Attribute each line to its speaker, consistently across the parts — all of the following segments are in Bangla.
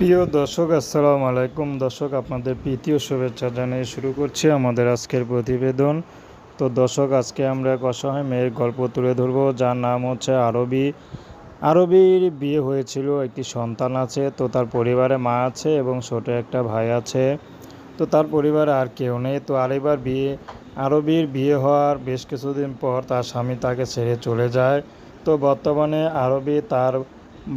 Speaker 1: প্রিয় দর্শক, আসসালামু আলাইকুম। দর্শক, আপনাদের প্রীতি ও শুভেচ্ছা জানিয়ে শুরু করছি আমাদের আজকের প্রতিবেদন। তো দর্শক, আজকে আমরা এক অসহায় মেয়ের গল্প তুলে ধরবো। যার নাম হচ্ছে আরবি। আরবির বিয়ে হয়েছিল, একটি সন্তান আছে, তো তার পরিবারে মা আছে এবং ছোট একটা ভাই আছে। তো তার পরিবারে আর কেউ নেই। তো আরেকবার বিয়ে, আরবির বিয়ে হওয়ার বেশ কিছুদিন পর তার স্বামী তাকে ছেড়ে চলে যায়। তো বর্তমানে আরবি তার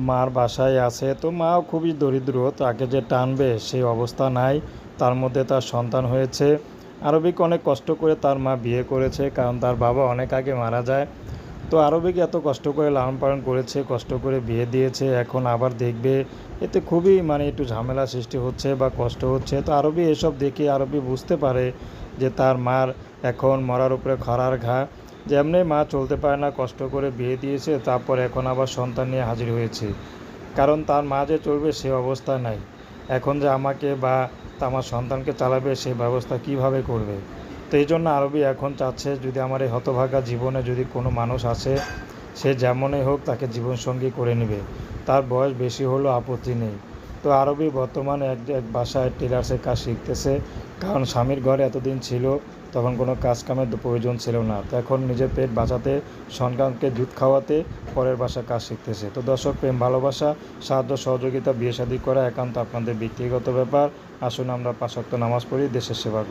Speaker 1: মার বাসায় আছে। তো মাও খুবই দরিদ্র তাকে যে টানবে সেই অবস্থা নাই। তার মধ্যে তার সন্তান হয়েছে। আরবিক অনেক কষ্ট করে তার মা বিয়ে করেছে, কারণ তার বাবা অনেক আগে মারা যায়। তো আরবিক এত কষ্ট করে লালন পালন করেছে, কষ্ট করে বিয়ে দিয়েছে, এখন আবার দেখবে। এতে খুবই মানে একটু ঝামেলা সৃষ্টি হচ্ছে বা কষ্ট হচ্ছে। তো আরবি এসব দেখে আরবি বুঝতে পারে যে তার মার এখন মরার উপরে খরার ঘা। যেমনি মা চলতে পারে না, কষ্ট করে বিয়ে দিয়েছে, তারপর এখন আবার সন্তান নিয়ে হাজির হয়েছে। কারণ তার মা যে চলবে, সে অবস্থা নাই। এখন যে আমাকে বা আমার সন্তানকে চালাবে, সে ব্যবস্থা কীভাবে করবে? তো এই জন্য আরবি এখন চাচ্ছে, যদি আমার এই হতভাগা জীবনে যদি কোনো মানুষ আসে, সে যেমনই হোক তাকে জীবনসঙ্গী করে নেবে। তার বয়স বেশি হলেও আপত্তি নেই। তো আরবি বর্তমানে এক এক বাসায় টেলার্সের কাজ শিখতেছে। কারণ স্বামীর ঘরে এতদিন ছিল তখন কোনো কাজ কামের প্রয়োজন ছিল না। তো এখন নিজের পেট বাঁচাতে, সন্তানকে দুধ খাওয়াতে পরের বাসা কাজ শিখতেছে। তো দর্শক, প্রেম, ভালোবাসা, সাহায্য, সহযোগিতা, বিয়ে শাদী করা একান্ত আপনাদের ব্যক্তিগত ব্যাপার। আসুন আমরা পাশাক্ত নামাজ পড়ি, দেশের সেবা করি।